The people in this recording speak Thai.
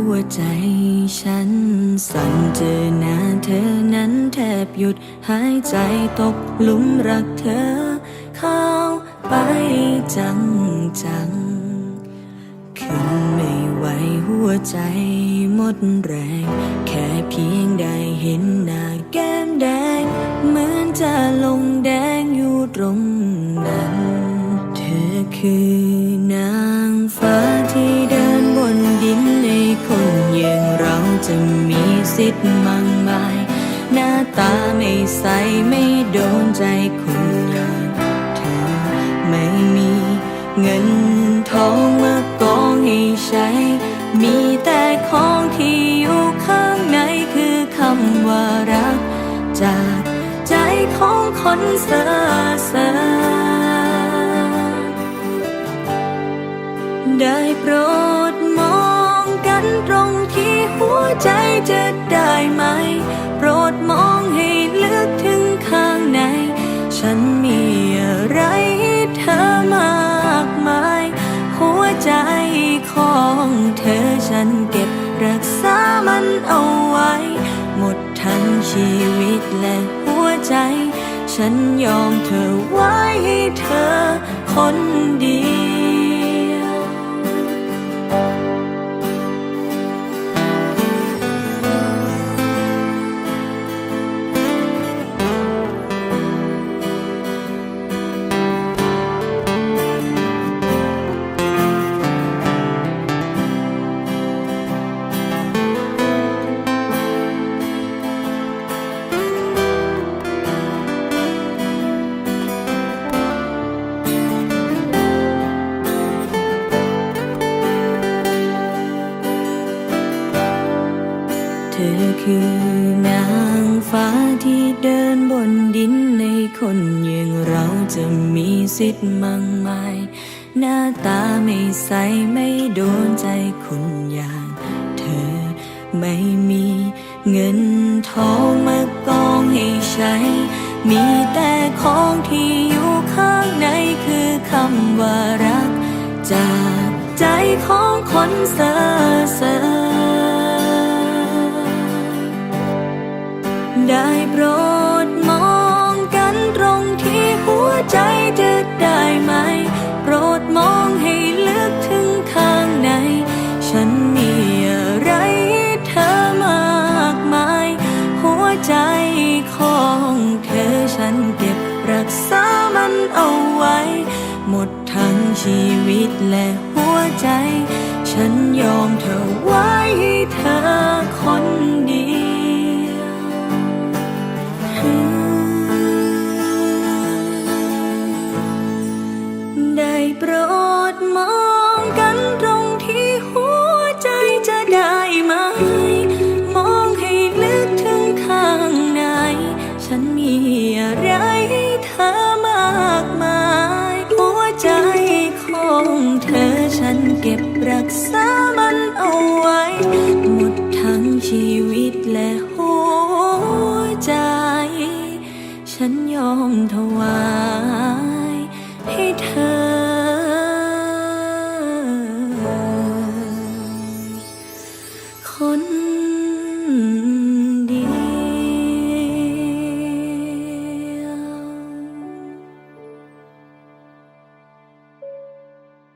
ัวใจฉัน สั่นเจอหน้าเธอนั้นแทบหยุดหายใจตกหลุมรักเธอ เข้าไปจังจังๆขึ้นไม่ไหวหัวใจหมดแรง แค่เพียงได้เห็นหน้าแก้มแดง เหมือนจะลงแดงอยู่ตรงนั้น เธอคือ ใสไม่โดนใจคนอย่างเธอไม่มีเงินทองมากองให้ใช้ มีแต่ของที่อยู่ข้างในคือคำว่ารัก จากใจของคนเซ่อเสอได้โปรดมองกันตรงที่หัวใจจะได้ไหม โปรดมอง ฉันมีอะไรให้เธอมากมาย หัวใจของเธอฉันเก็บรักษามันเอาไว้ หมดทั้งชีวิตและหัวใจ ฉันยอมเธอไว้ให้เธอคนเดียว คือนางฟ้าที่เดินบนดินในคนอย่างเราจะมีสิทธิ์มั่งมาย หน้าตาไม่ใสไม่โดนใจคนอย่างเธอไม่มีเงินทองมากองให้ใช้ มีแต่ของที่อยู่ข้างในคือคำว่ารัก จากใจของคนเซ่อเสอ ได้โปรดมองกันตรงที่หัวใจจะได้ไหม โปรดมองให้ลึกถึงข้างใน ฉันมีอะไรเธอมากมาย หัวใจของเธอฉันเก็บรักษามันเอาไว้ หมดทั้งชีวิตและหัวใจ ฉันยอมเธอ เก็บรักษามันเอาไว้ หมดทั้งชีวิตและ